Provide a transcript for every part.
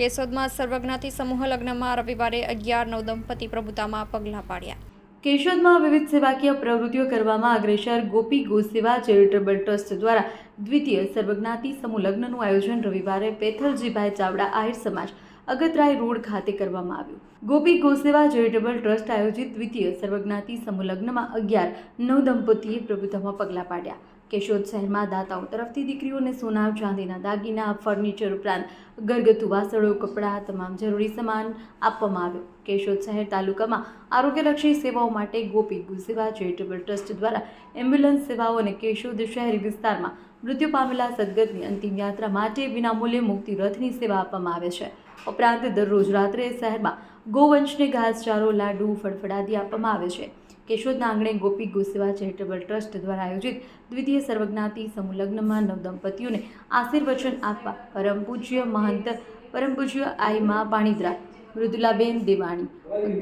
કેશોદમાં સર્વજ્ઞાતિ સમૂહ લગ્નમાં રવિવારે અગિયાર નવ દંપતિ પ્રભુતામાં પગલાં પાડ્યા. કેશોદમાં વિવિધ સેવાકીય પ્રવૃત્તિઓ કરવામાં અગ્રેસર ગોપી ગોસેવા ચેરિટેબલ ટ્રસ્ટ દ્વારા દ્વિતીય સર્વજ્ઞાતિ સમૂહ લગ્નનું આયોજન રવિવારે પેથલજીભાઈ ચાવડા આહિર સમાજ અગતરાય રોડ ખાતે કરવામાં આવ્યું. ગોપી ગોસેવા ચેરિટેબલ ટ્રસ્ટ આયોજિત દ્વિતીય સર્વજ્ઞાતિ સમૂહ લગ્નમાં અગિયાર નવ દંપતીએ પ્રભુતામાં પગલાં પાડ્યા. કેશોદ શહેરમાં દાતાઓ તરફથી દીકરીઓને સોના, ચાંદીના દાગીના, ફર્નિચર ઉપરાંત ઘરગથ્થુ વાસણો, કપડાં તમામ જરૂરી સામાન આપવામાં આવ્યો. કેશોદ શહેર તાલુકામાં આરોગ્યલક્ષી સેવાઓ માટે ગોપી ગુસેવા ચેરિટેબલ ટ્રસ્ટ દ્વારા એમ્બ્યુલન્સ સેવાઓ અને કેશોદ શહેરી વિસ્તારમાં મૃત્યુ પામેલા સદગતની અંતિમ યાત્રા માટે વિનામૂલ્યે મુક્તિ રથની સેવા આપવામાં આવે છે. ઉપરાંત દરરોજ રાત્રે શહેરમાં ગોવંશને ઘાસચારો, લાડુ, ફળફળાદી આપવામાં આવે છે. કેશોદના આંગણે ગોપી ગોસેવા ચેરિટેબલ ટ્રસ્ટ દ્વારા આયોજિત દ્વિતીય સર્વજ્ઞાતિ સમૂહલગ્નમાં નવદંપતિઓને આશીર્વચન આપવા પરમ પૂજ્ય મહંત, પરમ પૂજ્ય આઈમા પાણીદ્રા, મૃદુલાબેન દેવાણી,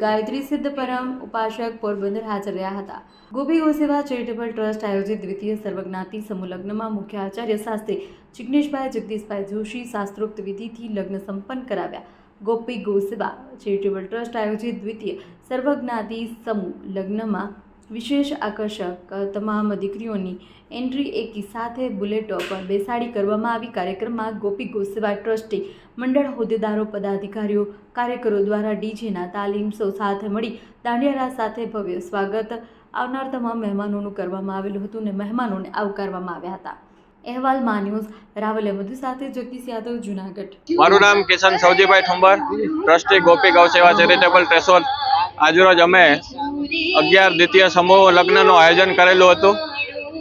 ગાયત્રી સિદ્ધ પરમ ઉપાસક પોરબંદર હાજર રહ્યા હતા. ગોપી ગોસેવા ચેરિટેબલ ટ્રસ્ટ આયોજિત દ્વિતીય સર્વજ્ઞાતિ સમૂહલગ્નમાં મુખ્ય આચાર્ય શાસ્ત્રી જિગ્નેશભાઈ જગદીશભાઈ જોશી શાસ્ત્રોક્ત વિધિથી લગ્ન સંપન્ન કરાવ્યા. ગોપી ગોસેવા, ચેરિટેબલ ટ્રસ્ટ આયોજિત દ્વિતીય સર્વજ્ઞાતિ સમૂહ લગ્નમાં વિશેષ આકર્ષક તમામ દીકરીઓની એન્ટ્રી એકી સાથે બુલેટો પર બેસાડી કરવામાં આવી. કાર્યક્રમમાં ગોપી ગોસેવા ટ્રસ્ટી મંડળ હોદ્દેદારો, પદાધિકારીઓ, કાર્યકરો દ્વારા ડીજેના તાલીમ સૌ સાથે મળી દાંડિયારા સાથે ભવ્ય સ્વાગત આવનાર તમામ મહેમાનોનું કરવામાં આવેલું હતું અને મહેમાનોને આવકારવામાં આવ્યા હતા. અહેવાલ મા ન્યૂઝ, રાવલ અહેમદ સાથે જગદીશ યાદવ, જુનાગઢ. મારું નામ કિશન સૌજીભાઈ ઠુંબર, ટ્રસ્ટી ગોપી ગૌ સેવા ચેરિટેબલ ટ્રેસોલ આજરોજ અમે અગિયાર દ્વિતીય સમૂહ લગ્નનું આયોજન કરેલું હતું.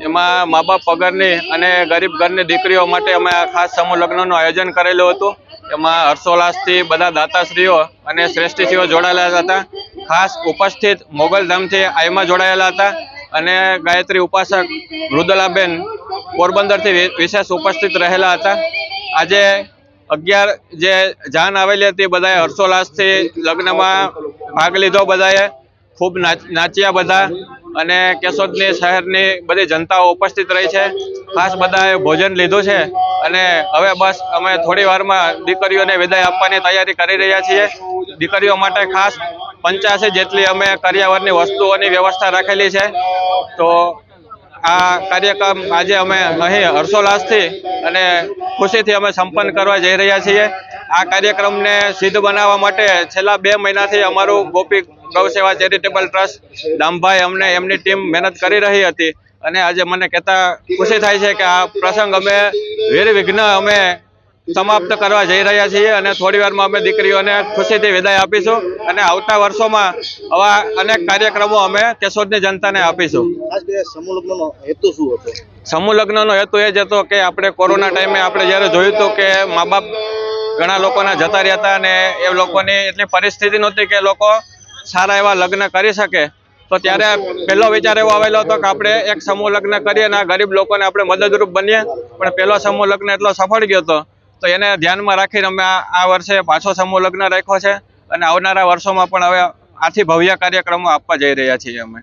એમાં મા બાપ પગારની અને ગરીબ ઘરની દીકરીઓ માટે અમે આ ખાસ સમૂહ લગ્નનું આયોજન કરેલું હતું. એમાં હર્ષોલ્લાસથી બધા દાતાશ્રીઓ અને શ્રેષ્ઠીશ્રીઓ જોડાયેલા હતા. ખાસ ઉપસ્થિત મોગલધામથી આઈમાં જોડાયેલા હતા. અને ગાયત્રી ઉપાસક મૃદલાબેન પોરબંદરથી વિશેષ ઉપસ્થિત રહેલા હતા. આજે અગિયાર જે જાન આવેલી હતી, બધાએ હર્ષોલ્લાસથી લગ્નમાં ભાગ લીધો બધાએ. ખૂબ નાચ, નાચ્યા બધા અને કેશોદની શહેરની બધી જનતાઓ ઉપસ્થિત રહી છે. ખાસ બધાએ ભોજન લીધું છે અને હવે બસ અમે થોડી વારમાં દીકરીઓને વિદાય આપવાની તૈયારી કરી રહ્યા છીએ. દીકરીઓ માટે ખાસ પંચ્યાસી જેટલી અમે કરિયાવરની વસ્તુઓની વ્યવસ્થા રાખેલી છે. તો આ કાર્યક્રમ આજે અમે અહીં હર્ષોલ્લાસથી અને ખુશીથી અમે સંપન્ન કરવા જઈ રહ્યા છીએ. આ કાર્યક્રમને સિદ્ધ બનાવવા માટે છેલ્લા બે મહિનાથી અમારું ગોપી ગૌસેવા ચેરિટેબલ ટ્રસ્ટ દામભાઈ અમને એમની ટીમ મહેનત કરી રહી હતી અને આજે મને કહેતા ખુશી થાય છે કે આ પ્રસંગ અમે વિઘ્ન અમે સમાપ્ત કરવા જઈ રહ્યા છીએ અને થોડી વારમાં અમે દીકરીઓને ખુશીથી વિદાય આપીશું અને આવતા વર્ષોમાં આવા અનેક કાર્યક્રમો અમે કેશોદની જનતાને આપીશું. હેતુ શું હતો? સમૂહ લગ્નનો હેતુ એ જ હતો કે આપણે કોરોના ટાઈમે આપણે જ્યારે જોયું હતું કે મા બાપ ઘણા લોકોના જતા રહ્યા હતા અને એ લોકોની એટલી પરિસ્થિતિ નહોતી કે લોકો સારા એવા લગ્ન કરી શકે તો ત્યારે પહેલો વિચાર એવો આવેલો હતો કે આપણે એક સમૂહ લગ્ન કરીએ અને આ ગરીબ લોકોને આપણે મદદરૂપ બનીએ. પણ પહેલો સમૂહ લગ્ન એટલો સફળ ગયો હતો તો એને ધ્યાનમાં રાખીને અમે આ વર્ષે પાછો સમૂહ લગ્ન રાખ્યો છે અને આવનારા વર્ષોમાં પણ હવે આથી ભવ્ય કાર્યક્રમો આપવા જઈ રહ્યા છીએ અમે.